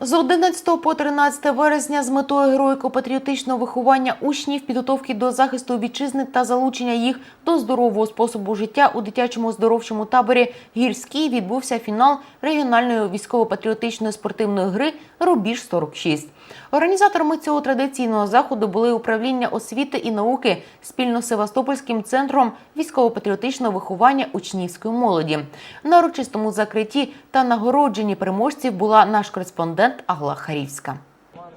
З 11 по 13 вересня з метою героїко-патріотичного виховання учнів, підготовки до захисту вітчизни та залучення їх до здорового способу життя у дитячому здоровчому таборі Гірський відбувся фінал регіональної військово-патріотичної спортивної гри Рубіж 46 Організаторами цього традиційного заходу були управління освіти і науки спільно з Севастопольським центром військово-патріотичного виховання учнівської молоді. На урочистому закритті та нагородженні переможців була наш кореспондент Агла Харівська.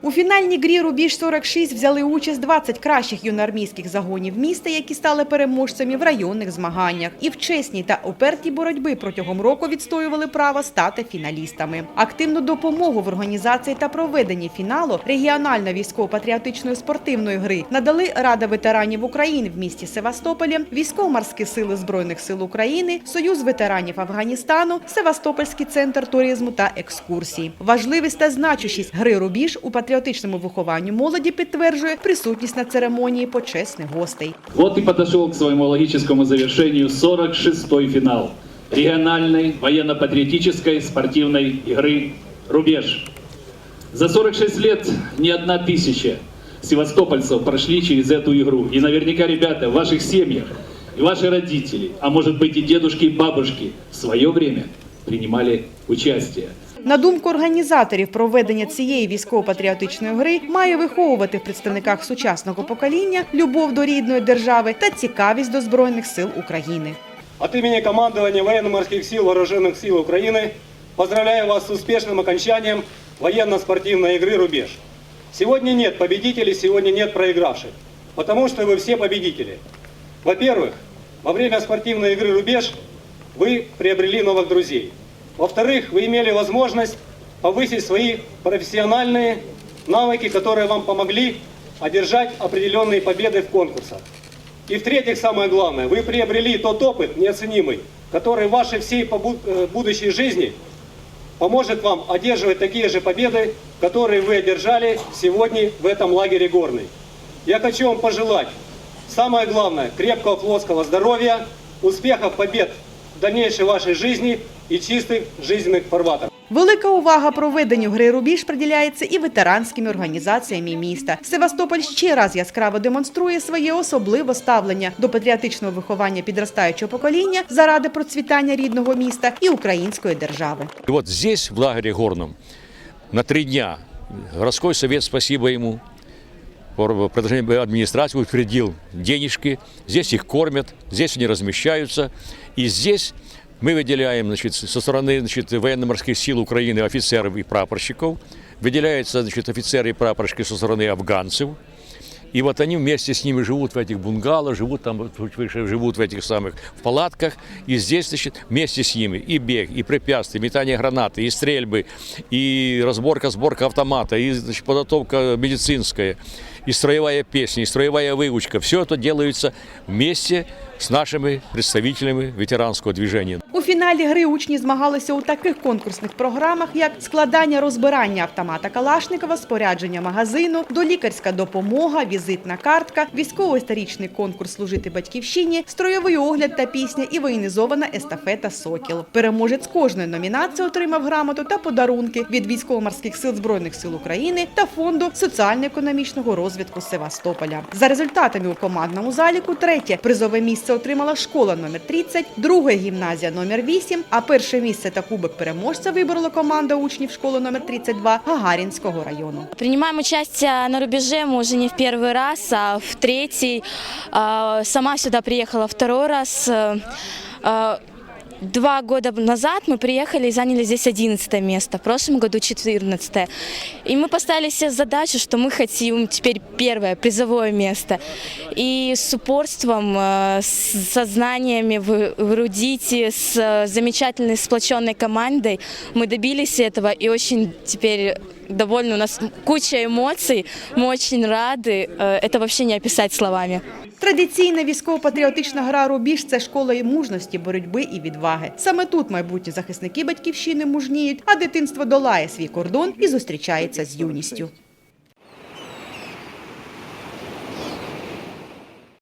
У фінальній грі «Рубіж 46» взяли участь 20 кращих юноармійських загонів міста, які стали переможцями в районних змаганнях. І в чесній та упертій боротьби протягом року відстоювали право стати фіналістами. Активну допомогу в організації та проведенні фіналу регіональної військово-патріотичної спортивної гри надали Рада ветеранів України в місті Севастополі, Військово-морські сили Збройних сил України, Союз ветеранів Афганістану, Севастопольський центр туризму та екскурсій. Важливість та значущість гри «Рубіж» у патріотичному вихованню молоді підтверджує присутність на церемонії почесних гостей. Вот и подошел к своему логическому завершению 46-й финал региональной военно-патриотической спортивной игры «Рубеж». За 46 лет ни одна тысяча севастопольцев прошли через эту игру. И наверняка, ребята, в ваших семьях и ваши родители, а может быть и дедушки и бабушки в свое время принимали участие. На думку організаторів, проведення цієї військово-патріотичної гри має виховувати в представниках сучасного покоління любов до рідної держави та цікавість до збройних сил України. От имени командования военно-морских сил Вооруженных сил Украины поздравляю вас с успешным окончанием военно-спортивной игры «Рубеж». Сегодня нет победителей, сегодня нет проигравших, потому что вы все победители. Во-первых, во время спортивной игры «Рубеж» вы приобрели новых друзей. Во-вторых, вы имели возможность повысить свои профессиональные навыки, которые вам помогли одержать определенные победы в конкурсах. И в-третьих, самое главное, вы приобрели тот опыт неоценимый, который в вашей всей э, будущей жизни поможет вам одерживать такие же победы, которые вы одержали сегодня в этом лагере горный. Я хочу вам пожелать, самое главное, крепкого плоского здоровья, успехов, побед в дальнейшей вашей жизни и чистых жизненных фарватеров. Велика увага проведенню гри «Рубіж» приділяється і ветеранськими організаціями міста. Севастополь ще раз яскраво демонструє своє особливе ставлення до патріотичного виховання підростаючого покоління заради процвітання рідного міста і української держави. И вот здесь, в лагере горном, на три дня городской совет, спасибо ему, по предложению администрации утвердил денежки. Здесь их кормят, здесь они размещаются. И здесь мы выделяем значит, со стороны значит, военно-морских сил Украины офицеров и прапорщиков. Выделяются значит, офицеры и прапорщики со стороны афганцев. И вот они вместе с ними живут в этих бунгало, живут там, живут в этих самых в палатках. И здесь, значит, вместе с ними и бег, и препятствия, метание гранаты, и стрельбы, и разборка, сборка автомата, и значит, подготовка медицинская, и строевая песня, и строевая выучка. Все это делается вместе с нашими представителями ветеранского движения. У фіналі гри учні змагалися у таких конкурсних програмах, як складання розбирання автомата Калашникова, спорядження магазину, долікарська допомога, візитна картка, військово-історичний конкурс служити батьківщині, строєвий огляд та пісня і воєнізована естафета Сокіл. Переможець кожної номінації отримав грамоту та подарунки від військово-морських сил збройних сил України та фонду соціально-економічного розвитку Севастополя. За результатами у командному заліку третє призове місце отримала школа номер 30, друге гімназія номер 8, а перше місце та кубок переможця виборола команда учнів школи номер 32 Гагарінського району. Принимаем участие на рубеже мы уже не в первый раз, а в третий. А, Сама сюда приехала второй раз. Э, а, Два года назад мы приехали и заняли здесь 11 место, в прошлом году 14 И мы поставили себе задачу, что мы хотим теперь первое, призовое место. И с упорством, э, с сознаниями в в эрудите, с э, замечательной сплоченной командой мы добились этого и очень теперь довольны. У нас куча эмоций, мы очень рады. Э, Это вообще не описать словами. Традиційна військово-патріотична гра «Рубіж» – це школа і мужності, боротьби і відваги. Саме тут майбутні захисники батьківщини мужніють, а дитинство долає свій кордон і зустрічається з юністю.